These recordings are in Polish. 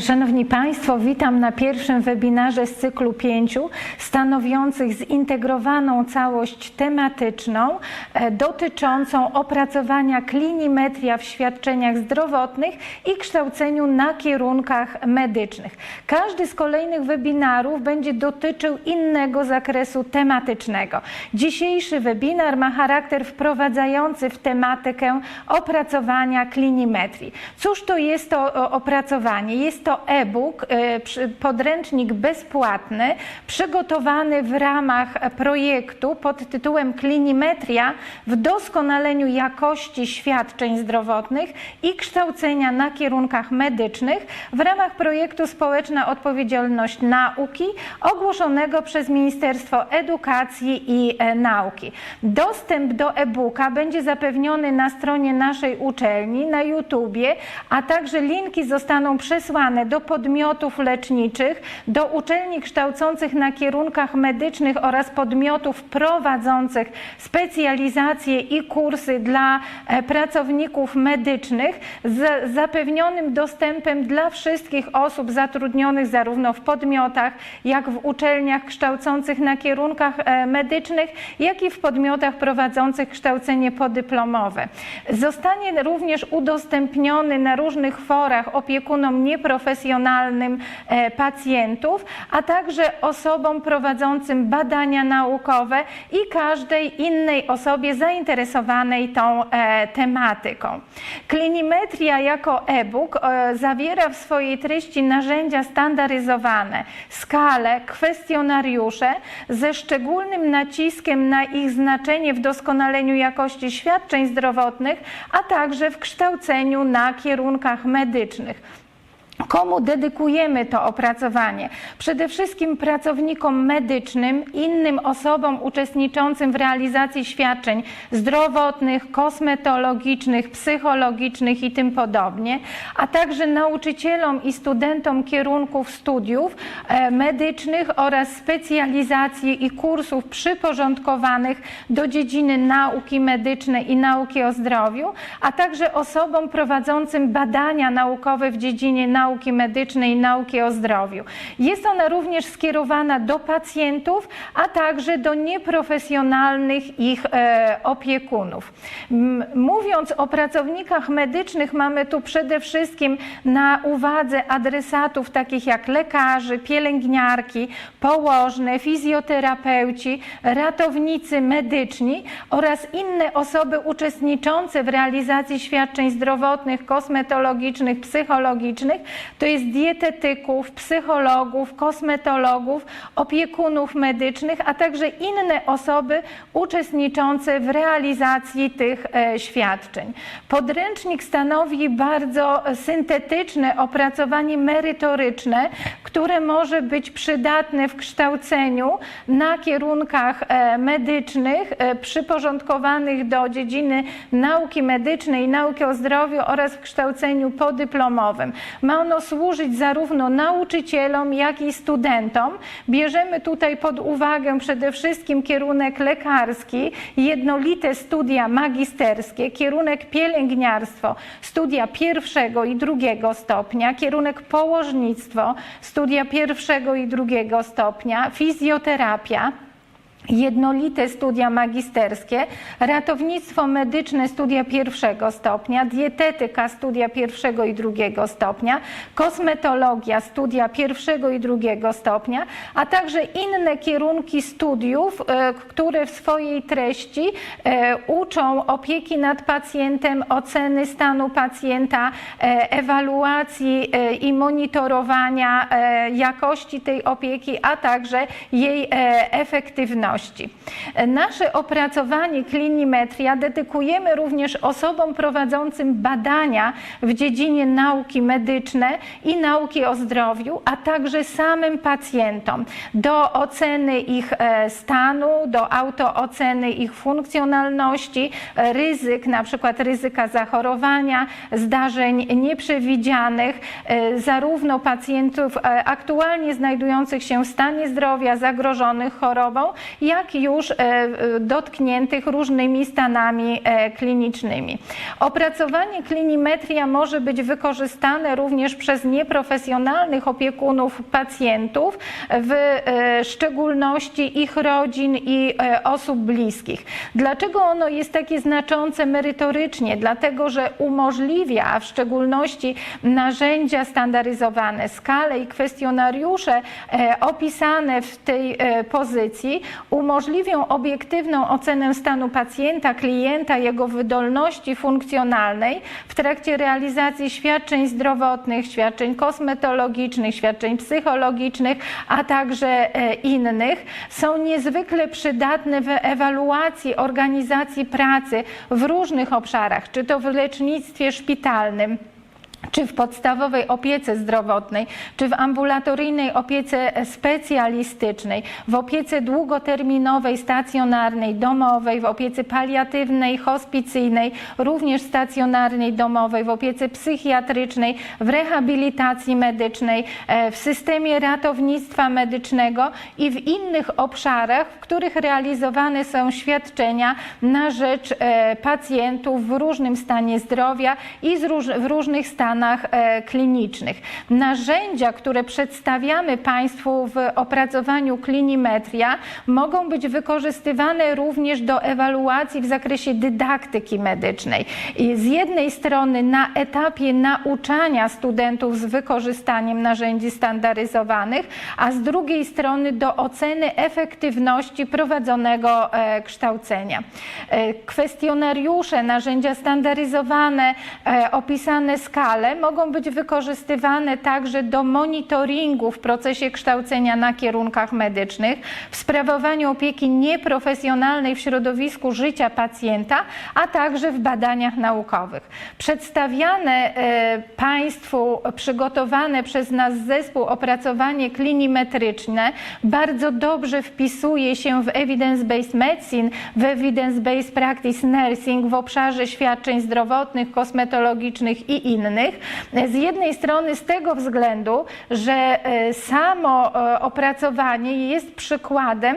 Szanowni Państwo, witam na pierwszym webinarze z cyklu pięciu, stanowiących zintegrowaną całość tematyczną e, dotyczącą opracowania klinimetria w świadczeniach zdrowotnych i kształceniu na kierunkach medycznych. Każdy z kolejnych webinarów będzie dotyczył innego zakresu tematycznego. Dzisiejszy webinar ma charakter wprowadzający w tematykę opracowania klinimetrii. Cóż to jest to o, opracowanie? Jest to e-book, e, podręcznik bezpłatny, przygotowany w ramach projektu pod tytułem Klinimetria w doskonaleniu jakości świadczeń zdrowotnych i kształcenia na kierunkach medycznych w ramach projektu Społeczna Odpowiedzialność Nauki ogłoszonego przez Ministerstwo Edukacji i e, Nauki. Dostęp do e-booka będzie zapewniony na stronie naszej uczelni, na YouTubie, a także linki zostaną przesłane do podmiotów leczniczych, do uczelni kształcących na kierunkach medycznych oraz podmiotów prowadzących specjalizacje i kursy dla e, pracowników medycznych z zapewnionym dostępem dla wszystkich osób zatrudnionych zarówno w podmiotach, jak w uczelniach kształcących na kierunkach e, medycznych, jak i w podmiotach prowadzących kształcenie podyplomowe. Zostanie również udostępniony na różnych forach opiekunom nieprofesjonalnym e, pacjentów, a także osobom prowadzącym badania naukowe i każdej innej osobie zainteresowanej tą e, tematyką. Klinimetria jako e-book e, zawiera w swojej treści narzędzia standaryzowane, skale, kwestionariusze ze szczególnym naciskiem na ich znaczenie w doskonaleniu jakości świadczeń zdrowotnych, a także w kształceniu na kierunkach medycznych. Komu dedykujemy to opracowanie? Przede wszystkim pracownikom medycznym, innym osobom uczestniczącym w realizacji świadczeń zdrowotnych, kosmetologicznych, psychologicznych i tym podobnie, a także nauczycielom i studentom kierunków studiów e, medycznych oraz specjalizacji i kursów przyporządkowanych do dziedziny nauki medycznej i nauki o zdrowiu, a także osobom prowadzącym badania naukowe w dziedzinie nauki medycznej i nauki o zdrowiu. Jest ona również skierowana do pacjentów, a także do nieprofesjonalnych ich e, opiekunów. Mówiąc o pracownikach medycznych, mamy tu przede wszystkim na uwadze adresatów takich jak lekarzy, pielęgniarki, położne, fizjoterapeuci, ratownicy medyczni oraz inne osoby uczestniczące w realizacji świadczeń zdrowotnych, kosmetologicznych, psychologicznych, to jest dietetyków, psychologów, kosmetologów, opiekunów medycznych, a także inne osoby uczestniczące w realizacji tych e, świadczeń. Podręcznik stanowi bardzo syntetyczne opracowanie merytoryczne, które może być przydatne w kształceniu na kierunkach e, medycznych e, przyporządkowanych do dziedziny nauki medycznej, nauki o zdrowiu oraz w kształceniu podyplomowym. Ma ono służyć zarówno nauczycielom, jak i studentom. Bierzemy tutaj pod uwagę przede wszystkim kierunek lekarski, jednolite studia magisterskie, kierunek pielęgniarstwo, studia pierwszego i drugiego stopnia, kierunek położnictwo, studia pierwszego i drugiego stopnia, fizjoterapia jednolite studia magisterskie, ratownictwo medyczne studia pierwszego stopnia, dietetyka studia pierwszego i drugiego stopnia, kosmetologia studia pierwszego i drugiego stopnia, a także inne kierunki studiów, e, które w swojej treści e, uczą opieki nad pacjentem, oceny stanu pacjenta, e, ewaluacji i monitorowania jakości tej opieki, a także jej efektywności. Nasze opracowanie klinimetria dedykujemy również osobom prowadzącym badania w dziedzinie nauki medyczne i nauki o zdrowiu, a także samym pacjentom. Do oceny ich e, stanu, do autooceny ich funkcjonalności, e, ryzyk, na przykład ryzyka zachorowania, zdarzeń nieprzewidzianych, e, zarówno pacjentów aktualnie znajdujących się w stanie zdrowia, zagrożonych chorobą, jak już e, dotkniętych różnymi stanami e, klinicznymi. Opracowanie klinimetria może być wykorzystane również przez nieprofesjonalnych opiekunów pacjentów, w e, szczególności ich rodzin i osób bliskich. Dlaczego ono jest takie znaczące merytorycznie? Dlatego, że umożliwia, a w szczególności narzędzia standaryzowane, skale i kwestionariusze opisane w tej pozycji umożliwią obiektywną ocenę stanu pacjenta, klienta, jego wydolności funkcjonalnej w trakcie realizacji świadczeń zdrowotnych, świadczeń kosmetologicznych, świadczeń psychologicznych, a także e, innych. Są niezwykle przydatne w ewaluacji organizacji pracy w różnych obszarach, czy to w lecznictwie szpitalnym czy w podstawowej opiece zdrowotnej, czy w ambulatoryjnej opiece specjalistycznej, w opiece długoterminowej, stacjonarnej, domowej, w opiece paliatywnej, hospicyjnej, również stacjonarnej, domowej, w opiece psychiatrycznej, w rehabilitacji medycznej, e, w systemie ratownictwa medycznego i w innych obszarach, w których realizowane są świadczenia na rzecz e, pacjentów w różnym stanie zdrowia i w różnych stanach e, klinicznych. Narzędzia, które przedstawiamy Państwu w opracowaniu klinimetria, mogą być wykorzystywane również do ewaluacji w zakresie dydaktyki medycznej. Z jednej strony na etapie nauczania studentów z wykorzystaniem narzędzi standaryzowanych, a z drugiej strony do oceny efektywności prowadzonego e, kształcenia. E, Kwestionariusze, narzędzia standaryzowane, opisane skale mogą być wykorzystywane także do monitoringu w procesie kształcenia na kierunkach medycznych, w sprawowaniu opieki nieprofesjonalnej w środowisku życia pacjenta, a także w badaniach naukowych. Przedstawiane e, Państwu, przygotowane przez nas zespół opracowanie klinimetryczne bardzo dobrze wpisuje się w evidence-based medicine, w evidence-based practice nursing w obszarze świadczeń zdrowotnych, kosmetologicznych i innych. Z jednej strony z tego względu, że e, samo e, opracowanie jest przykładem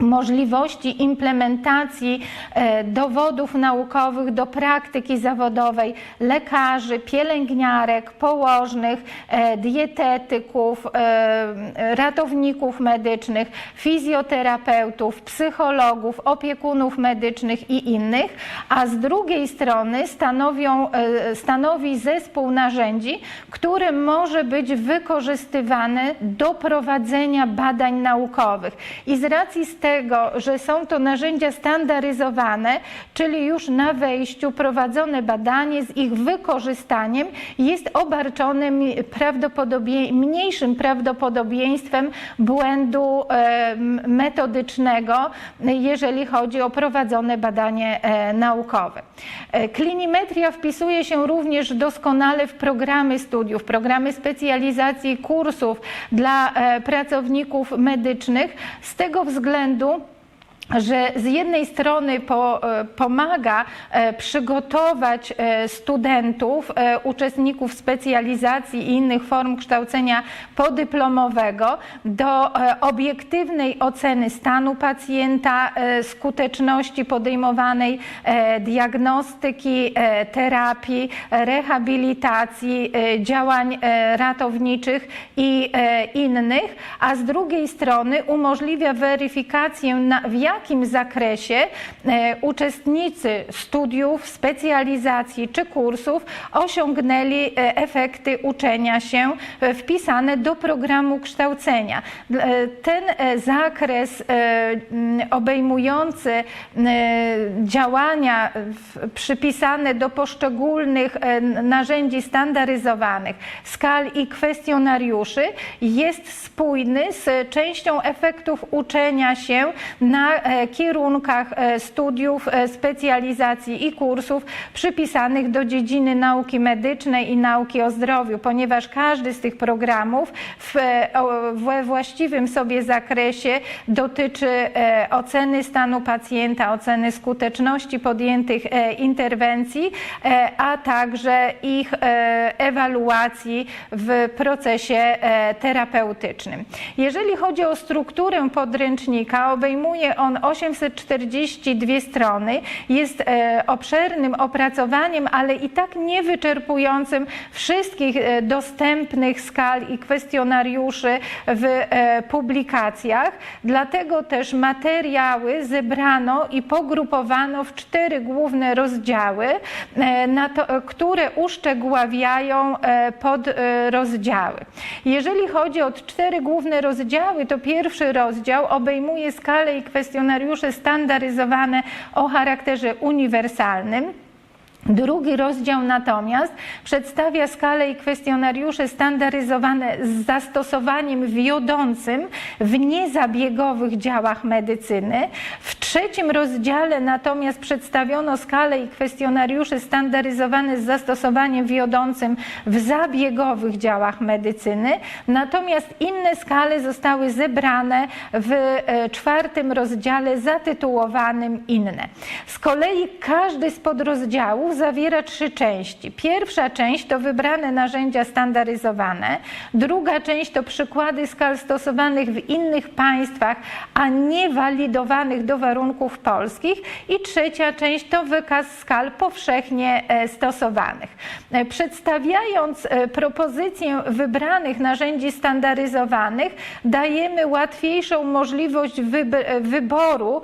możliwości implementacji e, dowodów naukowych do praktyki zawodowej lekarzy, pielęgniarek, położnych, e, dietetyków, e, ratowników medycznych, fizjoterapeutów, psychologów, opiekunów medycznych i innych, a z drugiej strony stanowią, stanowi zespół narzędzi, który może być wykorzystywany do prowadzenia badań naukowych. I z racji z tego, że są to narzędzia standaryzowane, czyli już na wejściu prowadzone badanie z ich wykorzystaniem jest obarczone prawdopodobie, mniejszym prawdopodobieństwem błędu metodycznego, jeżeli chodzi o prowadzone badanie e, naukowe. E, Klinimetria wpisuje się również doskonale w programy studiów, programy specjalizacji kursów dla e, pracowników medycznych z tego względu, Fernando. Że z jednej strony po, e, pomaga e, przygotować e, studentów, uczestników specjalizacji i innych form kształcenia podyplomowego do obiektywnej oceny stanu pacjenta, skuteczności podejmowanej diagnostyki, terapii, rehabilitacji, działań ratowniczych i innych, a z drugiej strony umożliwia weryfikację na, w jakim zakresie e, uczestnicy studiów, specjalizacji czy kursów osiągnęli e, efekty uczenia się e, wpisane do programu kształcenia. Ten zakres obejmujący działania przypisane do poszczególnych narzędzi standaryzowanych, skal i kwestionariuszy jest spójny z częścią efektów uczenia się na kierunkach e, studiów, e, specjalizacji i kursów przypisanych do dziedziny nauki medycznej i nauki o zdrowiu, ponieważ każdy z tych programów w, e, we właściwym sobie zakresie dotyczy e, oceny stanu pacjenta, oceny skuteczności podjętych e, interwencji, e, a także ich e, ewaluacji w procesie e, terapeutycznym. Jeżeli chodzi o strukturę podręcznika, obejmuje on 842 strony, jest e, obszernym opracowaniem, ale i tak nie wyczerpującym wszystkich e, dostępnych skal i kwestionariuszy w e, publikacjach. Dlatego też materiały zebrano i pogrupowano w cztery główne rozdziały, które uszczegóławiają podrozdziały. Jeżeli chodzi o cztery główne rozdziały, to pierwszy rozdział obejmuje skalę i kwestionariusze standaryzowane o charakterze uniwersalnym. Drugi rozdział natomiast przedstawia skalę i kwestionariusze standaryzowane z zastosowaniem wiodącym w niezabiegowych działach medycyny. W trzecim rozdziale natomiast przedstawiono skalę i kwestionariusze standaryzowane z zastosowaniem wiodącym w zabiegowych działach medycyny. Natomiast inne skale zostały zebrane w e, czwartym rozdziale zatytułowanym Inne. Z kolei każdy z podrozdziałów zawiera trzy części. Pierwsza część to wybrane narzędzia standaryzowane, druga część to przykłady skal stosowanych w innych państwach, a nie walidowanych do warunków polskich i trzecia część to wykaz skal powszechnie e, stosowanych. E, Przedstawiając e, propozycję wybranych narzędzi standaryzowanych, dajemy łatwiejszą możliwość wyb- wyboru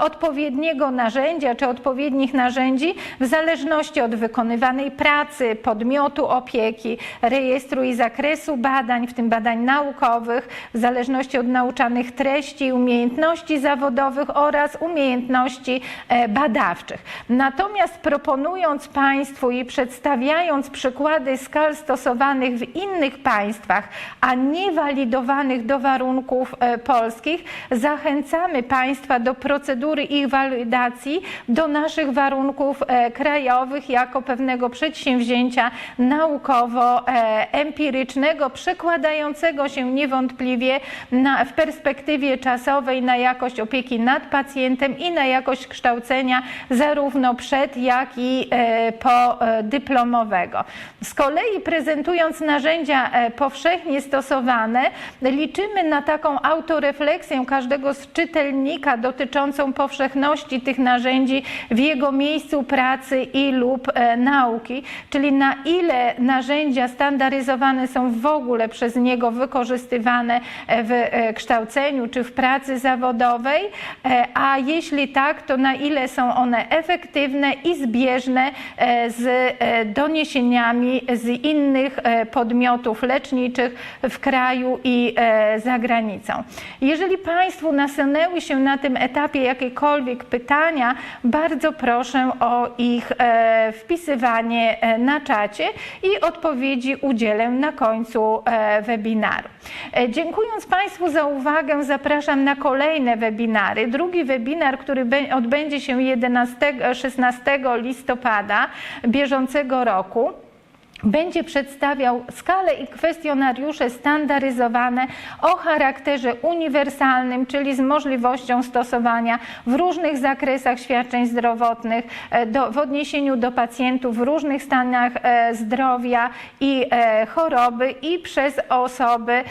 odpowiedniego narzędzia czy odpowiednich narzędzi w zależności od wykonywanej pracy, podmiotu opieki, rejestru i zakresu badań, w tym badań naukowych, w zależności od nauczanych treści, umiejętności zawodowych oraz umiejętności e, badawczych. Natomiast proponując Państwu i przedstawiając przykłady skal stosowanych w innych państwach, a nie walidowanych do warunków e, polskich, zachęcamy Państwa do procedury ich walidacji do naszych warunków e, krajowych jako pewnego przedsięwzięcia naukowo-empirycznego, przekładającego się niewątpliwie na, w perspektywie czasowej na jakość opieki nad pacjentem i na jakość kształcenia zarówno przed, jak i e, po e, dyplomowego. Z kolei prezentując narzędzia e, powszechnie stosowane, liczymy na taką autorefleksję każdego z czytelnika dotyczącą powszechności tych narzędzi w jego miejscu pracy i lub nauki, czyli na ile narzędzia standaryzowane są w ogóle przez niego wykorzystywane w kształceniu czy w pracy zawodowej, e, a jeśli tak, to na ile są one efektywne i zbieżne e, z e, doniesieniami z innych e, podmiotów leczniczych w kraju i za granicą. Jeżeli Państwu nasunęły się na tym etapie jakiekolwiek pytania, bardzo proszę o ich wpisywanie na czacie i odpowiedzi udzielę na końcu webinaru. Dziękując Państwu za uwagę, zapraszam na kolejne webinary. Drugi webinar, który odbędzie się 11, 16 listopada bieżącego roku będzie przedstawiał skalę i kwestionariusze standaryzowane o charakterze uniwersalnym, czyli z możliwością stosowania w różnych zakresach świadczeń zdrowotnych e, do, w odniesieniu do pacjentów w różnych stanach e, zdrowia i e, choroby i przez osoby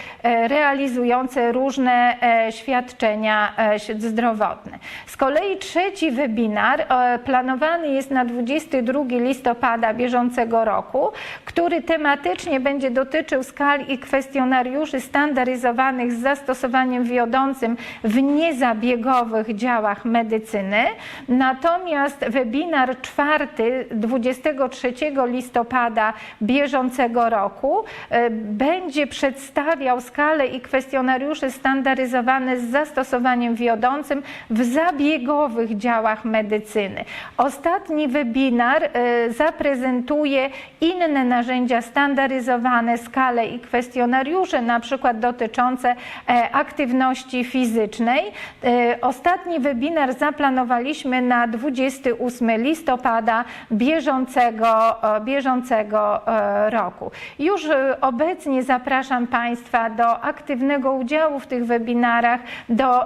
realizujące różne świadczenia zdrowotne. Z kolei trzeci webinar e, planowany jest na 22 listopada bieżącego roku, który tematycznie będzie dotyczył skal i kwestionariuszy standaryzowanych z zastosowaniem wiodącym w niezabiegowych działach medycyny. Natomiast webinar czwarty 23 listopada bieżącego roku e, będzie przedstawiał skalę i kwestionariusze standaryzowane z zastosowaniem wiodącym w zabiegowych działach medycyny. Ostatni webinar e, zaprezentuje inne narzędzia standaryzowane, skale i kwestionariusze, na przykład dotyczące e, aktywności fizycznej. E, Ostatni webinar zaplanowaliśmy na 28 listopada bieżącego, bieżącego roku. Już obecnie zapraszam Państwa do aktywnego udziału w tych webinarach, do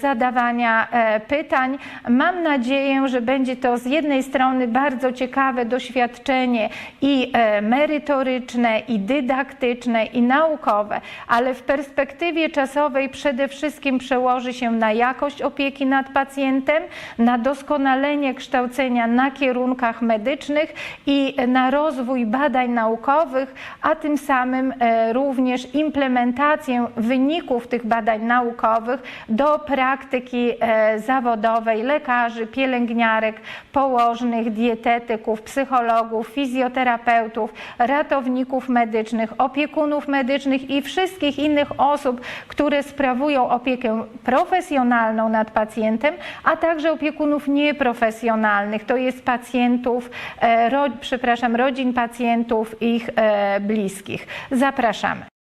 zadawania pytań. Mam nadzieję, że będzie to z jednej strony bardzo ciekawe doświadczenie i e, merytoryczne, i dydaktyczne, i naukowe, ale w perspektywie czasowej przede wszystkim przełoży się na jakość opieki nad pacjentem, na doskonalenie kształcenia na kierunkach medycznych i na rozwój badań naukowych, a tym samym e, również implementację wyników tych badań naukowych do praktyki e, zawodowej lekarzy, pielęgniarek, położnych, dietetyków, psychologów, fizjoterapeutów, ratowników medycznych, opiekunów medycznych i wszystkich innych osób, które sprawują opiekę profesjonalną nad pacjentem, a także opiekunów nieprofesjonalnych, to jest pacjentów, e, ro, przepraszam, rodzin pacjentów, ich e, bliskich. Zapraszamy.